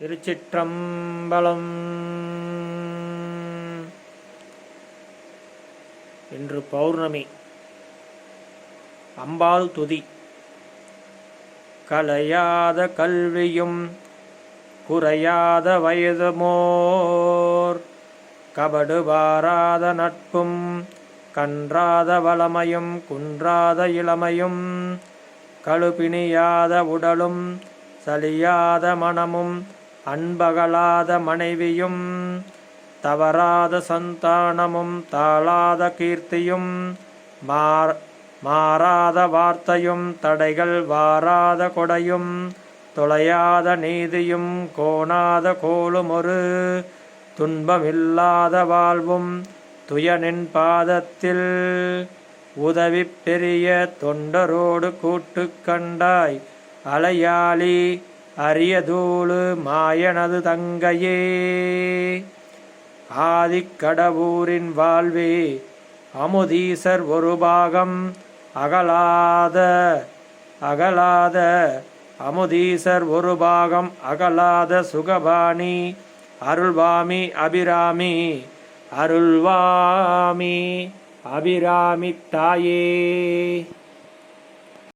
திருச்சிற்றம்பலம். இன்று பௌர்ணமி. அம்பாள் துதி. கலையாத கல்வியும் குறையாத வயதுமோர். கபடு வாராத நட்பும் கன்றாத வளமையும் குன்றாத இளமையும். கழுபிணியாத உடலும் சலியாத மனமும் அன்பகலாத மனைவியும் தவறாத சந்தானமும் தாளாத கீர்த்தியும் மார் மாறாத வார்த்தையும் தடைகள் வாராத கொடையும் தொலையாத நீதியும் கோணாத கோளுமொரு துன்பமில்லாத வாழ்வும் துயனின் பாதத்தில் உதவி பெரிய தொண்டரோடு கூட்டு கண்டாய் அலையாளி அரியதூளு மாயனது தங்கையே. ஆதிக்கடவூரின் வாழ்வே அமுதீசர் ஒரு பாகம் அகலாத அகலாத அமுதீசர் ஒரு பாகம் அகலாத சுகபாணி அருள்வாமி அபிராமி அருள்வாமி அபிராமி தாயே.